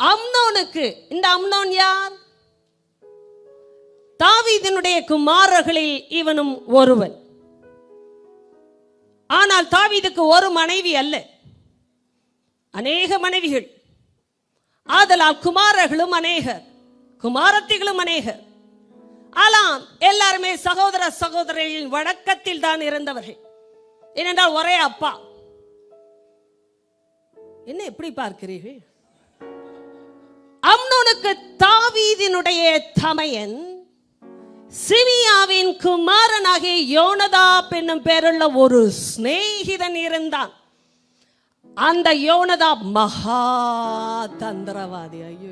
அம்னோனுக்கு. இந்த அம்னோன் யார்? தாவீதினுடைய குமாரர்களில் இவனும் ஒருவன். ஆனால் தாவீதுக்கு ஒரு மனைவி அல்ல. அநேக மனைவிகள். ஆதலால் குமாரர்களும் அநேகர். குமாரத்திகளும் அநேகர். ஆனால் எல்லாருமே சகோதர சகோதரிகளின் வழக்கத்தில் தான் இருந்தவர்கள். ஏனென்றால் ஒரே அப்பா. என்ன எப்படி பார்க்கிறீர்கள்? அம்னோனுக்கு தாவீதினுடைய தமையன் சிமியாவின் குமாரனாகிய யோனதா என்னும் பேருள்ள ஒரு சிநேகிதன் இருந்தான். அந்த யோனதா மகா தந்திரவாதி. ஐயோ.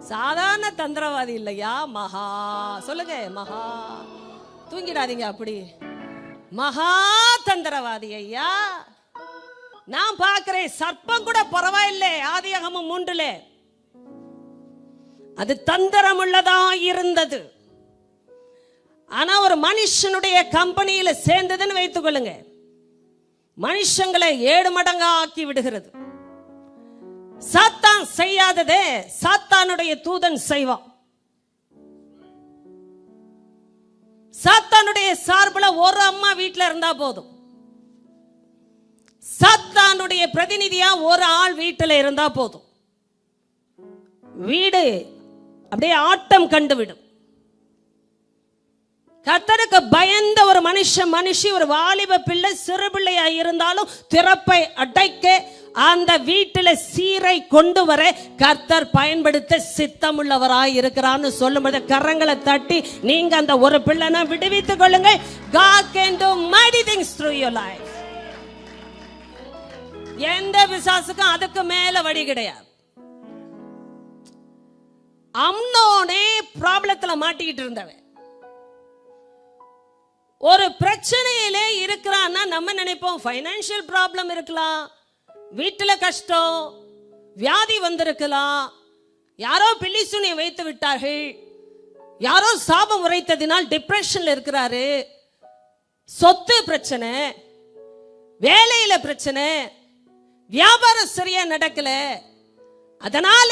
சாதாரண தந்திரவாதி இல்லையா? மகா. சொல்லுங்க மகா. தூங்கிடாதீங்க அப்படி. மகா தந்திரவாதி ஐயா. நான் பார்க்கிறேன் சர்ப்பம் கூட பரவாயில்லை ஆதியாகமம் மூன்றுல. அது தந்திரமுள்ளதா இருந்தது ஆனா ஒரு மனுஷனுடைய கம்பெனியில சேர்ந்ததுன்னு வைத்துக் கொள்ளுங்க மனுஷங்களை ஏழு மடங்கா ஆக்கி விடுகிறது. சாத்தான் செய்யாததே சாத்தானுடைய தூதன் செய்வான். சாத்தானுடைய சார்பில் ஒரு அம்மா வீட்டில் இருந்தா போதும். சாத்தானுடைய பிரதிநிதியா ஒரு ஆள் வீட்டில் இருந்தா போதும். வீடு அப்படியே ஆட்டம் கண்டுவிடும். கர்த்தருக்கு பயந்த ஒரு மனுஷன் மனுஷி ஒரு வாலிப பிள்ளை சிறு பிள்ளையா இருந்தாலும் திறப்பை அடைக்க அந்த வீட்டில் சீரை கொண்டு வர கர்த்தர் பயன்படுத்த சித்தமுள்ளவராய் இருக்கிறான்னு சொல்லும்போது கரங்களை தட்டி நீங்க அந்த ஒரு பிள்ளைனா விடுவித்துக் கொள்ளுங்க God can do mighty things through your life. எந்த விசாசுக்கும் அதுக்கு மேல வழி கிடையாது. அம்னோனே ப்ராப்ளத்தில் மாட்டிக்கிட்டு இருந்தவன். ஒரு பிரச்சனையிலே இருக்கிறான்னா நம்ம நினைப்போம் ஃபைனான்சியல் ப்ராப்ளம் இருக்கலாம் வீட்டில் கஷ்டம் வியாதி வந்திருக்கலாம் யாரோ பில்லி சுனியை வைத்து விட்டார்கள் யாரோ சாபம் உரைத்ததினால் டிப்ரெஷன்ல இருக்கிறாரு. சொத்து பிரச்சனை வேலையில பிரச்சனை வியாபாரம் சரியா நடக்கலை அதனால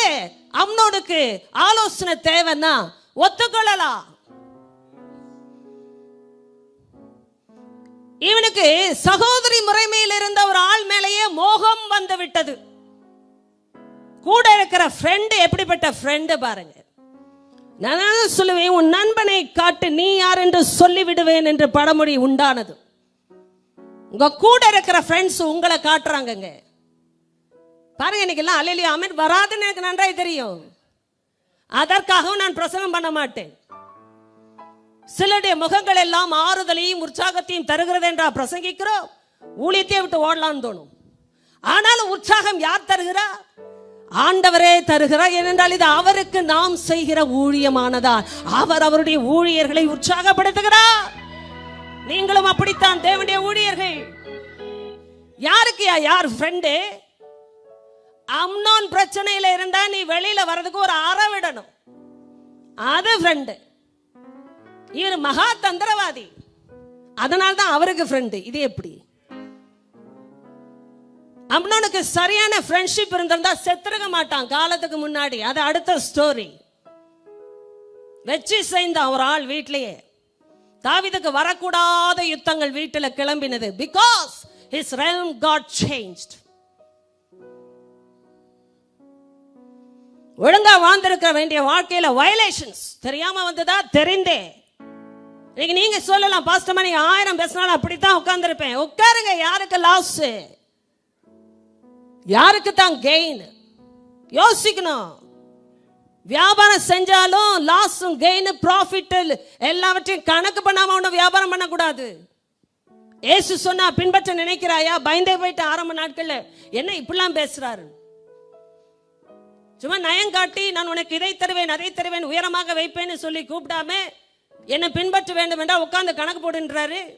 அம்னோடுக்கு ஆலோசனை தேவைன்னா ஒத்துக்கொள்ளலாம் இவனுக்கு சகோதரி முறைமையில் இருந்த ஒரு ஆள் மேலேயே மோகம் வந்து விட்டது. கூட இருக்கிற ஃப்ரெண்டு எப்படிப்பட்ட ஃப்ரெண்டு பாருங்க. நான் சொல்லுவேன் உன் நண்பனை காட்டு நீ யார் என்று சொல்லி விடுவேன் என்று படமொழி உண்டானது. உங்க கூட இருக்கிற ஃப்ரெண்ட்ஸ் உங்களை காட்டுறாங்கங்க. பாருங்க இன்னைக்கு எல்லாம் அலையில வராதுன்னு எனக்கு நன்றாய் தெரியும். அதற்காகவும் நான் பிரசங்கம் பண்ண மாட்டேன். சிலருடைய முகங்கள் எல்லாம் ஆறுதலையும் உற்சாகத்தையும் தருகிறது என்றா பிரசங்கிக்கிறோம். ஊழியத்தை விட்டு ஓடலாம்னு தோணும். ஆனாலும் உற்சாகம் யார் தருகிறா? ஆண்டவரே தருகிறார். ஏனென்றால் இது அவருக்கு நாம் செய்கிற ஊழியமானதால். அவர் அவருடைய ஊழியர்களை உற்சாகப்படுத்துகிறார். நீங்களும் அப்படித்தான் தேவனுடைய ஊழியர்கள். யாருக்கு யார்? ஃப்ரெண்டு அம்னோன் பிரச்சனையில இருந்தா நீ வெளியில வர்றதுக்கு ஒரு அற விடணும். அது ஃப்ரெண்டு இவர் மகா தந்திரவாதி. அதனால தான் அவருக்கு ஃப்ரெண்டு இது எப்படி? அம்னோனுக்கு சரியான ஃப்ரெண்ட்ஷிப் இருந்திருந்தா செத்துருக்க மாட்டான் காலத்துக்கு முன்னாடி. அது அடுத்த ஸ்டோரி வெற்றி செய்தான் ஒரு ஆள் வீட்டிலேயே. தாவிதுக்கு வரக்கூடாத யுத்தங்கள் வீட்டில் கிளம்பினது because his realm got change ஒழுங்கா வாழ்ந்திருக்க வேண்டிய வாழ்க்கையில வயலேஷன்ஸ் தெரியாம வந்ததா? தெரிந்தே. இன்னைக்கு நீங்க சொல்லலாம் பாஸ்டமா நீங்க ஆயிரம் பேசினாலும் அப்படித்தான் உட்கார்ந்துருப்பேன். உட்காருங்க யாருக்கு லாஸ் யாருக்கு தான் கெயின் யோசிக்கணும். வியாபாரம் செஞ்சாலும் லாஸும் கெயின் ப்ராஃபிட் எல்லாவற்றையும் கணக்கு பண்ணாம ஒன்றும் வியாபாரம் பண்ணக்கூடாது. ஏசு சொன்னா பின்பற்ற நினைக்கிறாயா? பயந்தே போயிட்டு ஆரம்ப நாட்கள்ல. என்ன இப்படிலாம் பேசுறாரு? சும்மா நயம் காட்டி நான் உனக்கு இதை தருவேன் அதை தருவேன் உயரமாக வைப்பேன்னு சொல்லி கூப்பிடாம என்னை பின்பற்ற வேண்டும் என்றால் உட்காந்து கணக்கு போடுன்றாரு.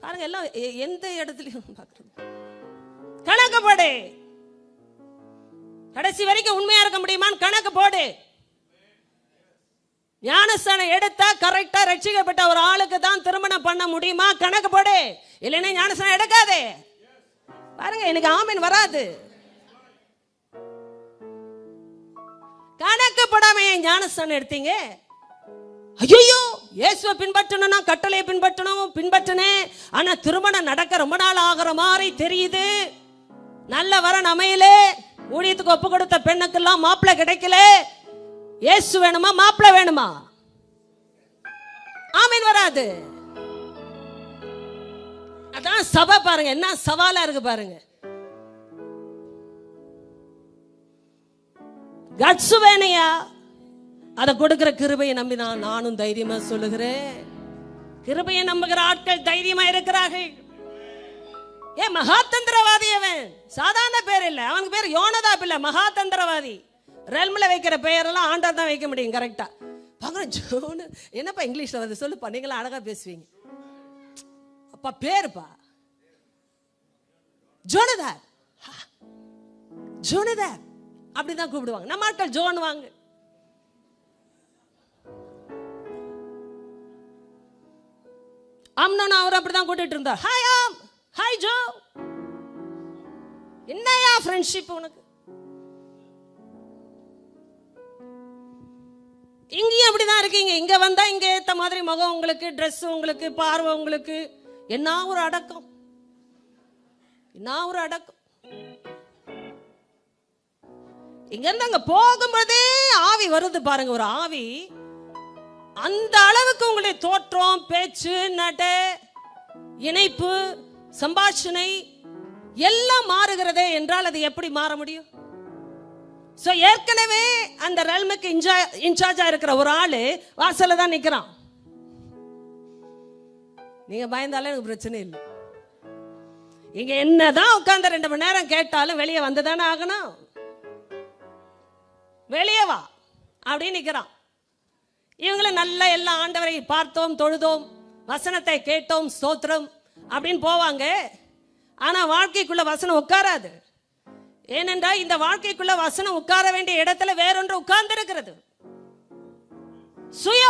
பாருங்க எல்லாம் எ- எந்த இடத்துலயும் பார்க்கறது. கணக்கு போடு. கடைசி வரைக்கும் உண்மையா இருக்க முடியுமான்னு கணக்கு போடு. ஞானஸ்தானம் எடுத்தா கரெக்டா ரட்சிக்கப்பட்ட ஒரு ஆளுக்கு தான் திருமணம் பண்ண முடியுமா? கணக்கு போடு. இல்லைன்னா ஞானஸ்தானம் எடுக்காதே. பாருங்க எனக்கு ஆமீன் வராது. கணக்கு படாம ஏன் ஞானஸ்தானம் எடுத்தீங்க? ஐயோ இயேசுவை பின்பற்றணும்னா கட்டளையை பின்பற்றணும் பின்பற்றினேன். ஆனா திருமணம் நடக்க ரொம்ப நாள் ஆகிற மாதிரி தெரியுது. நல்ல வரன் அமையல. ஊழியத்துக்கு ஒப்பு கொடுத்த பெண்ணுக்கெல்லாம் மாப்பிள்ளை கிடைக்கல. இயேசு வேணுமா மாப்பிள்ளை வேணுமா? ஆமீன் வராது. அதான் சபை பாருங்க என்ன சவாலா இருக்கு பாருங்க. கட்சு வேணையா அதை கொடுக்கிற கிருபையை நம்பி நான் நானும் தைரியமா சொல்லுகிறேன். கிருபையை நம்புகிற ஆட்கள் தைரியமா இருக்கிறார்கள். ஏன் மகாதந்திரவாதி அவன். சாதாரண பேர் இல்ல. அவனுக்கு பேர் யோனதா பிள்ள மகாதந்திரவாதி. ரெல்மில் வைக்கிற பெயரெல்லாம் ஆண்டர் தான் வைக்க முடியும் கரெக்டா பாக்குற ஜோனு என்னப்பா இங்கிலீஷ்ல வந்து சொல்லுப்பா நீங்களாம் அழகா பேசுவீங்க. அப்பா பேருப்பா. ஜோனதார் ஜோனதார் அப்படிதான் கூப்பிடுவாங்க. நம்ம ஆட்கள் ஜோன் வாங்க அம்னோன் அவர் அப்படிதான் கூட்டிட்டு இருந்தார். ஹாய் ஆம் ஹாய் ஜோ என்னையா ஃப்ரெண்ட்ஷிப் உனக்கு? இங்கேயும் அப்படிதான் இருக்கீங்க. இங்க வந்தா இங்க ஏத்த மாதிரி முகம் உங்களுக்கு ட்ரெஸ் உங்களுக்கு பார்வை உங்களுக்கு என்ன ஒரு அடக்கம். என்ன ஒரு அடக்கம். இங்கேருந்து அங்கே அங்க போகும்போதே ஆவி வருது பாருங்க ஒரு ஆவி. அந்த அளவுக்கு உங்களுடைய தோற்றம் பேச்சு நட இணைப்பு சம்பாஷணை எல்லாம் மாறுகிறதே என்றால் அது எப்படி மாற முடியும்? ஸோ ஏற்கனவே அந்த ரெல்முக்கு இன்சா இன்சார்ஜாக இருக்கிற ஒரு ஆள் வாசலில் தான் நிற்கிறான் நீங்கள் பயந்தாலும் எனக்கு பிரச்சனை இல்லை. இங்க என்னதான் உட்காந்து ரெண்டு மணி நேரம் கேட்டாலும் வெளியே வந்து தானே ஆகணும். வெளியே வா அப்படின்னு நிற்கிறான் இவங்களும் நல்ல எல்லா ஆண்டவரை பார்த்தோம் தொழுதோம் வசனத்தை கேட்டோம் ஸ்தோத்திரம் அப்படின்னு போவாங்க. ஆனால் வாழ்க்கைக்குள்ள வசனம் உட்காராது. ஏனென்றால் இந்த வாழ்க்கைக்குள்ள வசனம் உட்கார வேண்டிய இடத்துல வேறொன்று உட்கார்ந்து இருக்கிறது சுய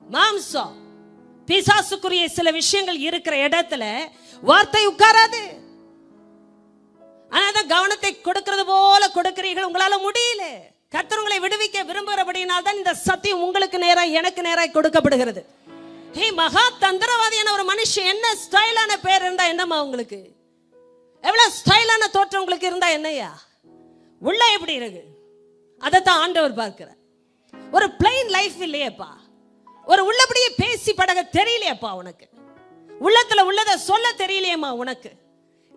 மாம்சம் பிசாசுக்குரிய சில விஷயங்கள் இருக்கிற இடத்துல வார்த்தை உட்காராது. ஆனா கவனத்தை கொடுக்கிறது போல கொடுக்கிறீர்கள் உங்களால முடியல. கர்த்தர் உங்களை விடுவிக்க விரும்புகிறபடியினால் தான் இந்த சத்தியம் உங்களுக்கு நேராக எனக்கு நேராக கொடுக்கப்படுகிறது. ஹே மகா தந்திரவாதியான ஒரு மனுஷன் என்ன ஸ்டைலான பேர் இருந்தா என்னம்மா உங்களுக்கு? எவ்வளவு ஸ்டைலான தோற்றம் உங்களுக்கு இருந்தா என்னையா உள்ள எப்படி இருக்கு? அதைத்தான் ஆண்டவர் பார்க்கிறார். ஒரு பிளைன் லைஃப் இல்லையேப்பா. ஒரு உள்ளபடியே பேசி படக தெரியலையேப்பா உனக்கு. உள்ளத்துல உள்ளத சொல்ல தெரியலையேம்மா உனக்கு.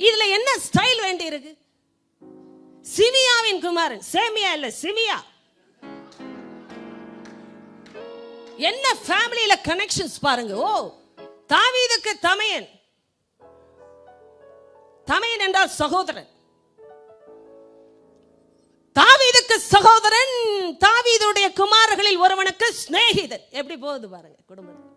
இதுல என்ன ஸ்டைல் வேண்டி இருக்கு சிமியாவின் குமாரன். சேமியா இல்ல சிமியா. என்ன ஃபேமிலியில கனெக்ஷன்ஸ் பாருங்க. ஓ தாவீதுக்கு தமையன். தமையன் என்றால் சகோதரன். தாவீதுக்கு சகோதரன் தாவீதுடைய குமாரர்களில் ஒருவனுக்கு சிநேகிதன். எப்படி போகுது பாருங்க குடும்பம்.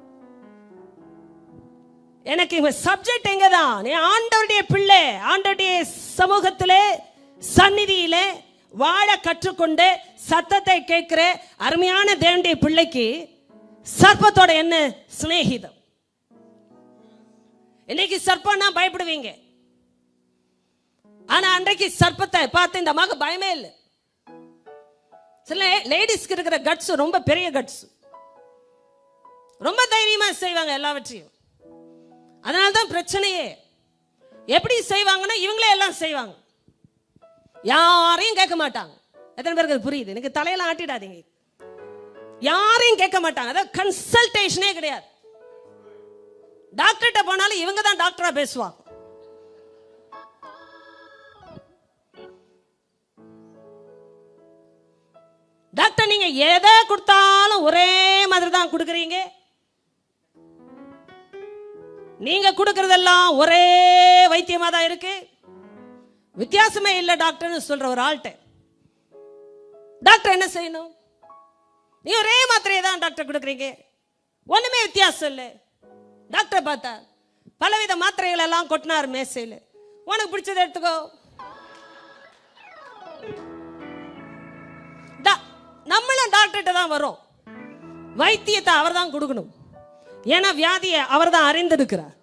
எனக்கு இவங்க சப்ஜெக்ட் எங்கதான்? நீ ஆண்டவருடைய பிள்ளை ஆண்டவருடைய சமூகத்திலே சந்நிதியில வாழ கற்றுக்கொண்டு சத்தத்தை கேட்கிற அருமையான தேவனுடைய பிள்ளைக்கு சர்ப்பத்தோட என்ன? சிநேகிதம். இன்னைக்கு சர்ப்பம்னா பயப்படுவீங்க. ஆனா அன்றைக்கு சர்ப்பத்தை பார்த்து இந்த மக பயமே இல்லை. சில லேடிஸ்க்கு இருக்கிற கட்ஸ் ரொம்ப பெரிய கட்ஸ் ரொம்ப தைரியமா செய்வாங்க எல்லாவற்றையும். அதனால தான் பிரச்சனையே. எப்படி செய்வாங்கன்னா இவங்களே எல்லாம் செய்வாங்க. யாரையும் கேட்க மாட்டாங்க. எத்தனை பேருக்கு அது புரியுது? எனக்கு தலையெல்லாம் ஆட்டிடாதீங்க. யாரையும் கேட்க மாட்டாங்க. அதாவது கன்சல்டேஷனே கிடையாது. டாக்டர்கிட்ட போனாலும் இவங்க தான் டாக்டரா பேசுவாங்க. டாக்டர் நீங்க எதை கொடுத்தாலும் ஒரே மாதிரி தான் கொடுக்குறீங்க? நீங்க கொடுக்கறதெல்லாம் ஒரே வைத்தியமா தான் இருக்கு? வித்தியாசமே இல்லை டாக்டர்னு சொல்ற ஒரு ஆள்கிட்ட. டாக்டர் என்ன செய்யணும்? நீ ஒரே மாத்திரையை தான் டாக்டர் கொடுக்குறீங்க. ஒன்றுமே வித்தியாசம் இல்லை. டாக்டரை பார்த்தா பலவித மாத்திரைகள் எல்லாம் கொட்டினார் மேசையில். உனக்கு பிடிச்சதை எடுத்துக்கோ. டா- நம்மளும் டாக்டர்கிட்ட தான் வரோம் வைத்தியத்தை அவர் தான் கொடுக்கணும். ஏன்னா வியாதியை அவர் தான் அறிந்திருக்கிறார்.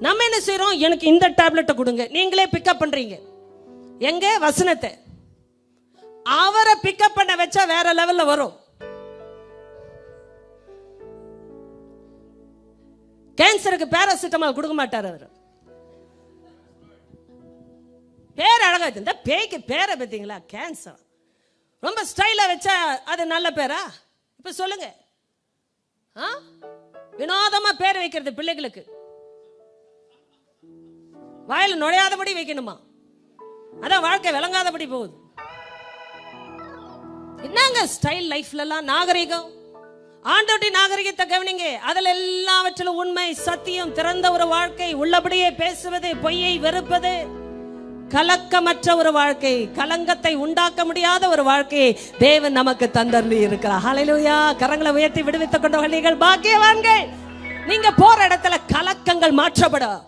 நம்ம என்ன செய்கிறோம் எனக்கு இந்த டேப்லெட்டை கொடுங்க. நீங்களே பிக்கப் பண்றீங்க. எங்க? வசனத்தை. அவரை பிக்கப் பண்ண வச்சா வேற லெவல்ல வரும். கேன்சருக்கு பேராசிட்டமால் கொடுக்க மாட்டார் அவர். பேர் அழகா இந்த பேய்க்கு பேரை பார்த்தீங்களா? கேன்சர் ரொம்ப ஸ்டைலா வச்சா அது நல்ல பேரா? இப்ப சொல்லுங்க. ஆ? வினோதமா பேர் வைக்கிறது பிள்ளைகளுக்கு. வாயில் நுழையாதபடி வைக்கணுமா? அதான் வாழ்க்கை விளங்காதபடி போகுது. என்னங்க ஸ்டைல் லைஃப்ல எல்லாம் நாகரிகம்? ஆண்டோட்டி நாகரிகத்தை கவனிங்க. அதுல எல்லாவற்றிலும் உண்மை சத்தியம் திறந்த ஒரு வாழ்க்கை உள்ளபடியே பேசுவது பொய்யை வெறுப்பது கலக்கமற்ற ஒரு வாழ்க்கை கலங்கத்தை உண்டாக்க முடியாத ஒரு வாழ்க்கையை தேவன் நமக்கு தந்தர்ந்து இருக்கிறார். ஹalleluya கரங்களை உயர்த்தி விடுவித்துக் கொண்டவர்கள் நீங்கள் பாக்கியவான்கள். நீங்க போற இடத்துல கலக்கங்கள் மாற்றப்படும்.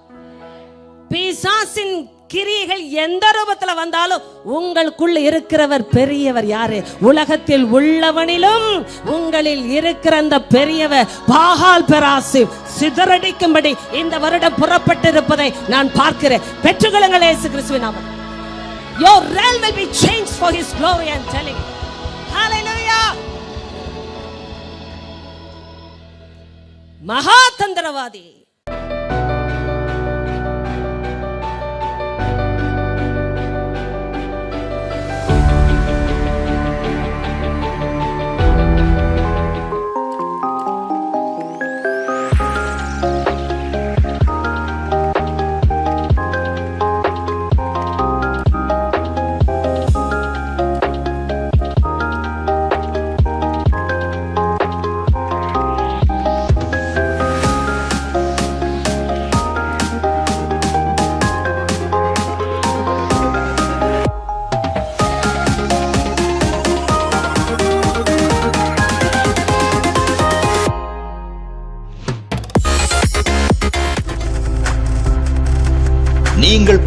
பிசாசின் கிரியைகள் எந்த ரூபத்தில் வந்தாலும் உங்களுக்குள்ள இருக்கிறவர் பெரியவர் யாரு உலகத்தில் உள்ளவனிலும் உங்களில் இருக்கிற அந்த பெரியவர் பாகால் பெராசு சிதறடிக்கும்படி இந்த வருடம் புறப்பட்டிருப்பதை நான் பார்க்கிறேன் பெற்றுக்கொள்ளுங்கள் இயேசு கிறிஸ்துவின் நாமம் Your realm will be changed for his glory I'm telling you. Hallelujah. மகா தந்திரவாதி